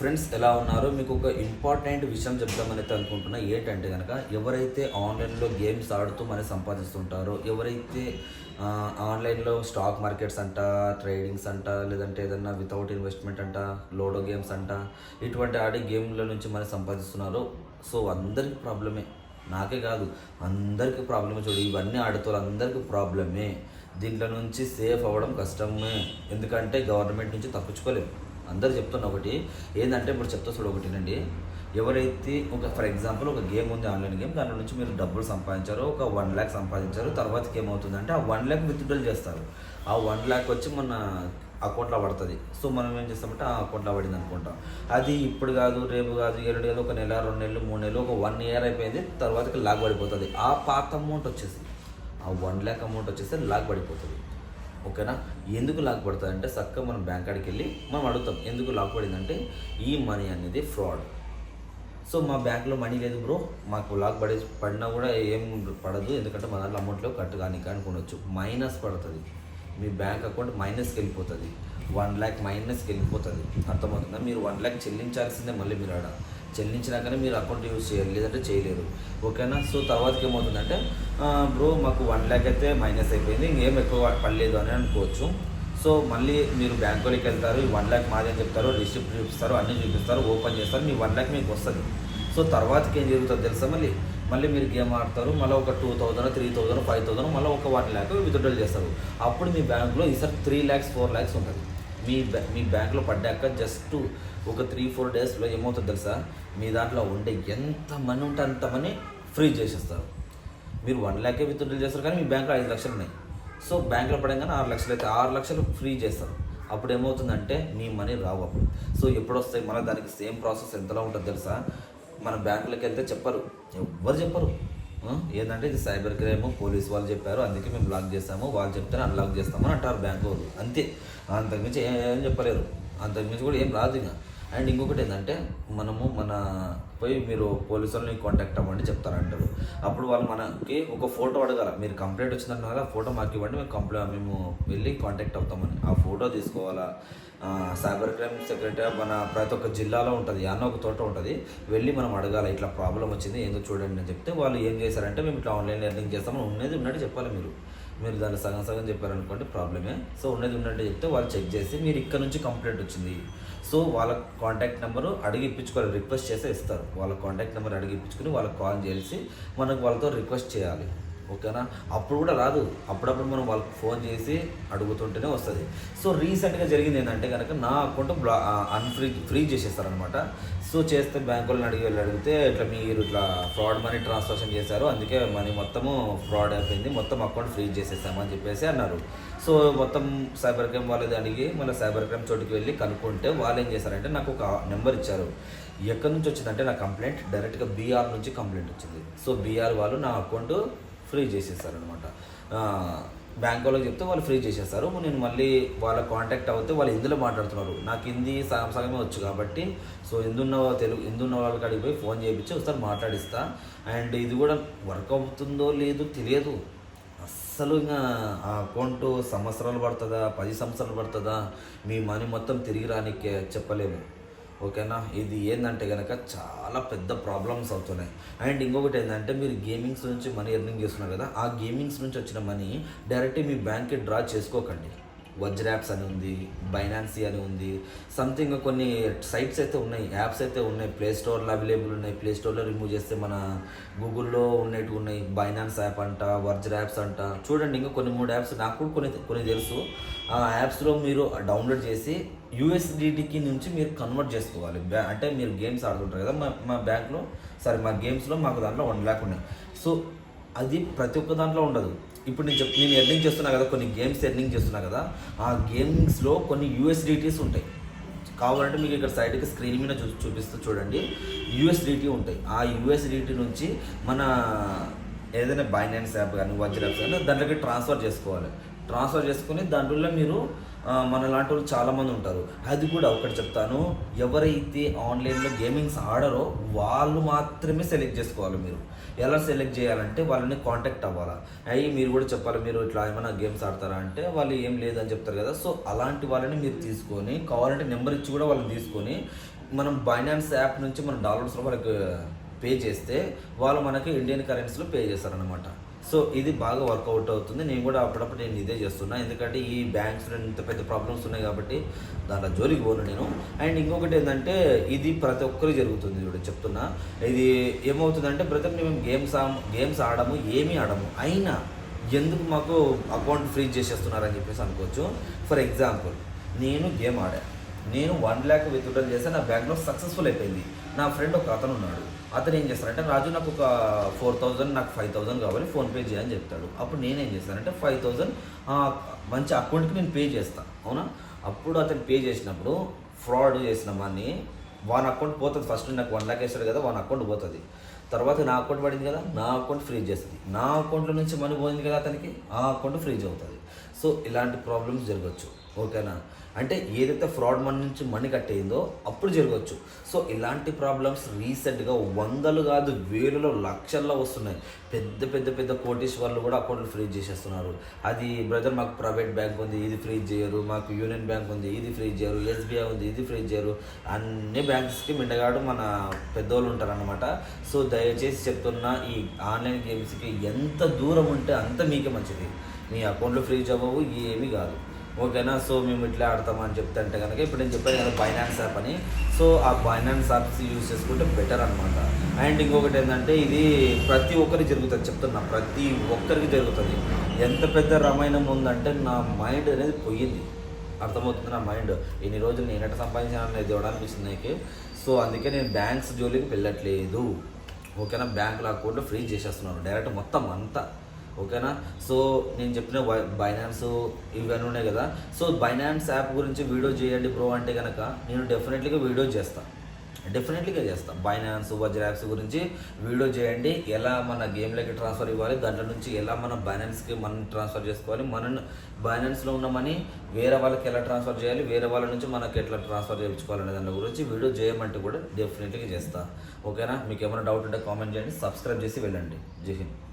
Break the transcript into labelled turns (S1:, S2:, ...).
S1: Friends ఎలా ఉన్నారో? మీకు ఒక ఇంపార్టెంట్ విషయం చెప్తామని అయితే అనుకుంటున్నా. ఏంటంటే కనుక ఎవరైతే ఆన్లైన్లో గేమ్స్ ఆడుతూ మనీ సంపాదిస్తుంటారో ఎవరైతే ఆన్లైన్లో స్టాక్ మార్కెట్స్ అంట ట్రేడింగ్స్ అంట లేదంటే ఏదన్నా వితౌట్ ఇన్వెస్ట్మెంట్ అంట లోడో గేమ్స్ అంట ఇటువంటి ఆడే గేమ్ల నుంచి మనం సంపాదిస్తున్నారో సో అందరికీ ప్రాబ్లమే. నాకే కాదు అందరికీ ప్రాబ్లమే చూడు. ఇవన్నీ ఆడుతూ అందరికీ ప్రాబ్లమే. దీంట్లో నుంచి సేఫ్ అవ్వడం కష్టమే. ఎందుకంటే గవర్నమెంట్ నుంచి తప్పించుకోలేము అందరు చెప్తున్న ఒకటి ఏంటంటే ఇప్పుడు చెప్తా చూడు ఒకటినండి ఎవరైతే ఒక ఫర్ ఎగ్జాంపుల్ ఒక గేమ్ ఉంది ఆన్లైన్ గేమ్ దాని నుంచి మీరు డబ్బులు సంపాదించారు ఒక వన్ ల్యాక్ సంపాదించారు తర్వాతకి ఏమవుతుందంటే ఆ వన్ ల్యాక్ విత్డ్రాల్ చేస్తారు. ఆ వన్ ల్యాక్ వచ్చి మన అకౌంట్లో పడుతుంది. సో మనం ఏం చేస్తామంటే ఆ అకౌంట్లో పడింది అనుకుంటాం. అది ఇప్పుడు కాదు రేపు కాదు ఏడు కాదు ఒక నెల రెండు నెలలు మూడు నెలలు ఒక వన్ ఇయర్ అయిపోయింది తర్వాతకి లాగ్ పడిపోతుంది. ఆ పాత అమౌంట్ వచ్చేసి ఆ వన్ ల్యాక్ అమౌంట్ వచ్చేసి లాగ్ పడిపోతుంది. ఓకేనా? ఎందుకు లాక్ పడుతుంది అంటే చక్కగా మనం బ్యాంక్ కాడికి వెళ్ళి మనం అడుగుతాం ఎందుకు లాక్ పడిందంటే ఈ మనీ అనేది ఫ్రాడ్. సో మా బ్యాంక్లో మనీ లేదు బ్రో. మాకు లాక్ పడే పడినా కూడా ఏం పడదు. ఎందుకంటే మా దాంట్లో అమౌంట్లో కట్ కానీ అనుకోవచ్చు మైనస్ పడుతుంది. మీ బ్యాంక్ అకౌంట్ మైనస్కి వెళ్ళిపోతుంది. వన్ ల్యాక్ మైనస్కి వెళ్ళిపోతుంది. అర్థమవుతుందా? మీరు వన్ ల్యాక్ చెల్లించాల్సిందే మళ్ళీ మీరు ఆడ. చెల్లించినాకనే మీరు అకౌంట్ యూజ్ చేయాలి లేదంటే చేయలేరు. ఓకేనా? సో తర్వాతకి ఏమవుతుందంటే బ్రో మాకు వన్ ల్యాక్ అయితే మైనస్ అయిపోయింది ఇంకేం ఎక్కువ పడలేదు అని అనుకోవచ్చు. సో మళ్ళీ మీరు బ్యాంకులోకి వెళ్తారు ఈ వన్ ల్యాక్ మాది అని చెప్తారు రిసిప్ట్ చూపిస్తారు అన్నీ చూపిస్తారు ఓపెన్ చేస్తారు మీ వన్ ల్యాక్ మీకు వస్తుంది. సో తర్వాతకి ఏం జరుగుతుందో తెలుసా మళ్ళీ? మళ్ళీ మీరు గేమ్ ఆడతారు మళ్ళీ ఒక two thousand three thousand five thousand మళ్ళీ ఒక వన్ ల్యాక్ విత్డ్రాల్ చేస్తారు. అప్పుడు మీ బ్యాంక్లో ఈసారి త్రీ ల్యాక్స్ ఫోర్ ల్యాక్స్ ఉంటుంది. మీ బ్యా మీ బ్యాంక్లో పడ్డాక జస్ట్ ఒక త్రీ ఫోర్ డేస్లో ఏమవుతుందో తెలుసా? మీ దాంట్లో ఉండే ఎంత మనీ ఉంటే అంత మనీ ఫ్రీ చేసేస్తారు. మీరు వన్ ల్యాకే విత్డ్రాల్ చేస్తారు కానీ మీ బ్యాంక్లో ఐదు లక్షలు ఉన్నాయి. సో బ్యాంక్లో పడంగానే ఆరు లక్షలు అయితే ఆరు లక్షలు ఫ్రీ చేస్తారు. అప్పుడు ఏమవుతుందంటే మీ మనీ రావు అప్పుడు. సో ఎప్పుడు వస్తాయి మన దానికి సేమ్ ప్రాసెస్ ఎంతలా ఉంటుంది తెలుసా? మన బ్యాంకులోకి వెళ్తే చెప్పరు. ఎవ్వరు చెప్పరు. ఏంటంటే ఇది సైబర్ క్రైమ్ పోలీస్ వాళ్ళు చెప్పారు. అందుకే మేము లాక్ చేస్తాము. వాళ్ళు చెప్తే అన్లాక్ చేస్తామని అంటారు బ్యాంకు వాళ్ళు. అంతే. అంతకుమించి ఏం చెప్పలేరు. అంతకుమించి కూడా ఏం రాదు ఇంకా. అండ్ ఇంకొకటి ఏంటంటే మనము మన పోయి మీరు పోలీసు వాళ్ళని కాంటాక్ట్ అవ్వండి చెప్తారంటారు అప్పుడు వాళ్ళు మనకి ఒక ఫోటో అడగాల. మీరు కంప్లైంట్ వచ్చిందన్నారు ఫోటో మాకు ఇవ్వండి మేము కంప్లైంట్ మేము వెళ్ళి కాంటాక్ట్ అవుతామని. ఆ ఫోటో తీసుకోవాలా? సైబర్ క్రైమ్ సెక్రటరీ మన ప్రతి ఒక్క జిల్లాలో ఉంటుంది. అన్న ఒక తోట ఉంటుంది. వెళ్ళి మనం అడగాలి ఇట్లా ప్రాబ్లం వచ్చింది ఏందో చూడండి అని చెప్తే వాళ్ళు ఏం చేశారంటే మేము ఇట్లా ఆన్లైన్ లెర్నింగ్ చేస్తామని ఉన్నది ఉన్నట్టు చెప్పాలి మీరు. మీరు దాన్ని సగం సగం చెప్పారనుకోండి ప్రాబ్లమే సో ఉన్నది ఉన్నట్టు చెప్తే వాళ్ళు చెక్ చేసి మీరు ఇక్కడ నుంచి కంప్లైంట్ వచ్చింది. సో వాళ్ళ కాంటాక్ట్ నెంబరు అడిగి ఇప్పించుకోవాలి రిక్వెస్ట్ చేస్తే ఇస్తారు. వాళ్ళ కాంటాక్ట్ నెంబర్ అడిగి ఇప్పించుకుని వాళ్ళకి కాల్ చేసి మనకు వాళ్ళతో రిక్వెస్ట్ చేయాలి. ఓకేనా? అప్పుడు కూడా రాదు. అప్పుడప్పుడు మనం వాళ్ళకి ఫోన్ చేసి అడుగుతుంటేనే వస్తుంది. సో రీసెంట్గా జరిగింది ఏంటంటే కనుక నా అకౌంట్ బ్లా అన్ఫ్రీ ఫ్రీ చేసేస్తారనమాట సో చేస్తే బ్యాంక్ వాళ్ళని అడిగి వెళ్ళి అడిగితే ఇట్లా మీరు ఇట్లా ఫ్రాడ్ మనీ ట్రాన్సాక్షన్ చేశారు. అందుకే మనీ మొత్తము ఫ్రాడ్ అయిపోయింది. మొత్తం అకౌంట్ ఫ్రీ చేసేసామని చెప్పేసి అన్నారు. సో మొత్తం సైబర్ క్రైమ్ వాళ్ళది అడిగి మళ్ళీ సైబర్ క్రైమ్ చోటుకి వెళ్ళి కనుక్కుంటే వాళ్ళు ఏం చేశారంటే నాకు ఒక నెంబర్ ఇచ్చారు. ఎక్కడి నుంచి వచ్చిందంటే నా కంప్లైంట్ డైరెక్ట్గా బీఆర్ నుంచి కంప్లైంట్ వచ్చింది. సో బీఆర్ వాళ్ళు నా అకౌంట్ ఫ్రీ చేసేస్తారనమాట బ్యాంక్ వాళ్ళకి చెప్తే వాళ్ళు ఫ్రీ చేసేస్తారు. నేను మళ్ళీ వాళ్ళ కాంటాక్ట్ అవుతే వాళ్ళు హిందీలో మాట్లాడుతున్నారు. నాకు హిందీ సగం సగమే వచ్చు కాబట్టి సో ఎందున్న తెలుగు ఎందున్న వాళ్ళకి అడిగి పోయి ఫోన్ చేయించి ఒకసారి మాట్లాడిస్తా. అండ్ ఇది కూడా వర్క్ అవుతుందో లేదో తెలియదు. అస్సలు ఇంకా ఆ అకౌంట్ సంవత్సరాలు పడుతుందా పది సంవత్సరాలు పడుతుందా మీ మనీ మొత్తం తిరిగి రానికే చెప్పలేము. ఓకేనా? ఇది ఏంటంటే కనుక చాలా పెద్ద ప్రాబ్లమ్స్ అవుతున్నాయి. అండ్ ఇంకొకటి ఏంటంటే మీరు గేమింగ్స్ నుంచి మనీ ఎర్నింగ్ చేస్తున్నారు కదా ఆ గేమింగ్స్ నుంచి వచ్చిన మనీ డైరెక్ట్ మీ బ్యాంక్కి డ్రా చేసుకోకండి. వజ్రాప్స్ అని ఉంది బైనాన్సీ అని ఉంది సంథింగ్ కొన్ని సైట్స్ అయితే ఉన్నాయి యాప్స్ అయితే ఉన్నాయి ప్లే స్టోర్లో అవైలబుల్ ఉన్నాయి. ప్లే స్టోర్లో రిమూవ్ చేస్తే మన గూగుల్లో ఉన్నట్టు ఉన్నాయి బైనాన్స్ యాప్ అంట వర్జర్ యాప్స్ అంట. చూడండి ఇంకా కొన్ని మూడు యాప్స్ నాకు కూడా కొన్ని కొన్ని తెలుసు. ఆ యాప్స్లో మీరు డౌన్లోడ్ చేసి యూఎస్డిటీకి నుంచి మీరు కన్వర్ట్ చేసుకోవాలి. బ్యా అంటే మీరు గేమ్స్ ఆడుతుంటారు కదా మా మా బ్యాంక్లో సరే మా గేమ్స్లో మాకు దాంట్లో వన్ ల్యాక్ ఉన్నాయి. సో అది ప్రతి ఒక్క దాంట్లో ఉండదు. ఇప్పుడు నేను చెప్ నేను ఎర్నింగ్ చేస్తున్నా కదా కొన్ని గేమ్స్ ఎర్నింగ్ చేస్తున్నా కదా ఆ గేమ్స్లో కొన్ని యూఎస్డిటీస్ ఉంటాయి. కావాలంటే మీకు ఇక్కడ సైడ్కి స్క్రీన్ మీద చూ చూపిస్తూ చూడండి. యూఎస్డిటీ ఉంటాయి. ఆ యూఎస్డిటీ నుంచి మన ఏదైనా బైనాన్స్ యాప్ కానీ వజ్ర యాప్స్ కానీ దాంట్లోకి ట్రాన్స్ఫర్ చేసుకోవాలి. ట్రాన్స్ఫర్ చేసుకుని దాంట్లో మీరు మన లాంటి వాళ్ళు చాలామంది ఉంటారు. అది కూడా ఒకటి చెప్తాను. ఎవరైతే ఆన్లైన్లో గేమింగ్స్ ఆడరో వాళ్ళు మాత్రమే సెలెక్ట్ చేసుకోవాలి మీరు. ఎలా సెలెక్ట్ చేయాలంటే వాళ్ళని కాంటాక్ట్ అవ్వాలా. అయ్యి మీరు కూడా చెప్పాలి మీరు ఇట్లా ఏమైనా గేమ్స్ ఆడతారా అంటే వాళ్ళు ఏం లేదని చెప్తారు కదా. సో అలాంటి వాళ్ళని మీరు తీసుకొని కావాలంటే నెంబర్ ఇచ్చి కూడా వాళ్ళని తీసుకొని మనం బైనాన్స్ యాప్ నుంచి మనం డౌన్లోడ్స్లో వాళ్ళకి పే చేస్తే వాళ్ళు మనకి ఇండియన్ కరెన్సీలో పే చేస్తారనమాట సో ఇది బాగా వర్కౌట్ అవుతుంది. నేను కూడా అప్పుడప్పుడు నేను ఇదే చేస్తున్నా. ఎందుకంటే ఈ బ్యాంక్స్ ఇంత పెద్ద ప్రాబ్లమ్స్ ఉన్నాయి కాబట్టి దాంట్లో జోలికి పోను నేను. అండ్ ఇంకొకటి ఏంటంటే ఇది ప్రతి ఒక్కరికి జరుగుతుంది ఇప్పుడు చెప్తున్నా. ఇది ఏమవుతుందంటే ప్రతి మేము గేమ్స్ గేమ్స్ ఆడము ఏమీ ఆడము. అయినా ఎందుకు మాకు అకౌంట్ ఫ్రీజ్ చేసేస్తున్నారని చెప్పేసి అనుకోవచ్చు. ఫర్ ఎగ్జాంపుల్ నేను గేమ్ ఆడాను నేను వన్ ల్యాక్ విత్డ్రా చేస్తే నా బ్యాంక్లో సక్సెస్ఫుల్ అయిపోయింది. నా ఫ్రెండ్ ఒక అతను ఉన్నాడు. అతను ఏం చేస్తాడంటే రాజు నాకు ఒక ఫోర్ థౌజండ్ నాకు ఫైవ్ థౌజండ్ కావాలి ఫోన్పే చేయని చెప్తాడు. అప్పుడు నేనేం చేస్తానంటే ఫైవ్ థౌజండ్ మంచి అకౌంట్కి నేను పే చేస్తాను అవునా? అప్పుడు అతను పే చేసినప్పుడు ఫ్రాడ్ చేసిన మనీ వన్ అకౌంట్ పోతుంది. ఫస్ట్ నాకు వన్ ల్యాక్ వేస్తాడు కదా వన్ అకౌంట్ పోతుంది. తర్వాత నా అకౌంట్ పడింది కదా నా అకౌంట్ ఫ్రీజ్ చేస్తుంది. నా అకౌంట్లో నుంచి మనీ పోయింది కదా అతనికి ఆ అకౌంట్ ఫ్రీజ్ అవుతుంది. సో ఇలాంటి ప్రాబ్లమ్స్ జరగచ్చు. ఓకేనా? అంటే ఏదైతే ఫ్రాడ్ మన నుంచి మనీ కట్టేయిందో అప్పుడు జరగవచ్చు సో ఇలాంటి ప్రాబ్లమ్స్ రీసెంట్గా వందలు కాదు వేలలో లక్షల్లో వస్తున్నాయి. పెద్ద పెద్ద పెద్ద కోటీశ్వర్లు కూడా అకౌంట్లు ఫ్రీజ్ చేసేస్తున్నారు. అది బ్రదర్ మాకు ప్రైవేట్ బ్యాంక్ ఉంది ఇది ఫ్రీజ్ చేయరు. మాకు యూనియన్ బ్యాంక్ ఉంది ఇది ఫ్రీజ్ చేయరు. ఎస్బీఐ ఉంది ఇది ఫ్రీజ్ చేయరు. అన్ని బ్యాంక్స్కి మిండగాడు మన పెద్దోళ్ళు ఉంటారనమాట సో దయచేసి చెప్తున్న ఈ ఆన్లైన్ గేమ్స్కి ఎంత దూరం ఉంటే అంత మీకే మంచిది. మీ అకౌంట్లో ఫ్రీజ్ అవ్వవు ఏమీ కాదు. ఓకేనా? సో మేము ఇట్లా ఆడతామని చెప్తుంటే కనుక ఇప్పుడు నేను చెప్పాను కదా బైనాన్స్ యాప్ అని. సో ఆ బైనాన్స్ యాప్స్ యూజ్ చేసుకుంటే బెటర్ అనమాట అండ్ ఇంకొకటి ఏంటంటే ఇది ప్రతి ఒక్కరికి జరుగుతుంది. చెప్తున్నా ప్రతి ఒక్కరికి జరుగుతుంది. ఎంత పెద్ద రామాయణం ఉందంటే నా మైండ్ అనేది పోయింది. అర్థమవుతుంది నా మైండ్ ఇన్ని రోజులు నేను ఎట్ట సంపాదించాను అనేది ఇవ్వడానికి నాకు. సో అందుకే నేను బ్యాంక్స్ జోలికి వెళ్ళట్లేదు. ఓకేనా? బ్యాంకుల అకౌంట్లో ఫ్రీజ్ చేసేస్తున్నాను. డైరెక్ట్ మొత్తం అంతా. ఓకేనా? సో నేను చెప్పిన బైనాన్స్ ఇవన్నీ ఉన్నాయి కదా. సో బైనాన్స్ యాప్ గురించి వీడియో చేయండి బ్రో అంటే కనుక నేను డెఫినెట్లీగా వీడియో చేస్తాను డెఫినెట్లీగా చేస్తాం. బైనాన్స్ వజ్ర యాప్స్ గురించి వీడియో చేయండి. ఎలా మన గేమ్లోకి ట్రాన్స్ఫర్ ఇవ్వాలి దాంట్లో నుంచి ఎలా మన బైనాన్స్కి మనం ట్రాన్స్ఫర్ చేసుకోవాలి మన బైనాన్స్లో ఉన్న మనీ వేరే వాళ్ళకి ఎలా ట్రాన్స్ఫర్ చేయాలి వేరే వాళ్ళ నుంచి మనకి ఎట్లా ట్రాన్స్ఫర్ చేయించుకోవాలనే దాని గురించి వీడియో చేయమంటే కూడా డెఫినెట్లీగా చేస్తా. ఓకేనా? మీకు ఏమైనా డౌట్ ఉంటే కామెంట్ చేయండి. సబ్స్క్రైబ్ చేసి వెళ్ళండి. జై హింద్.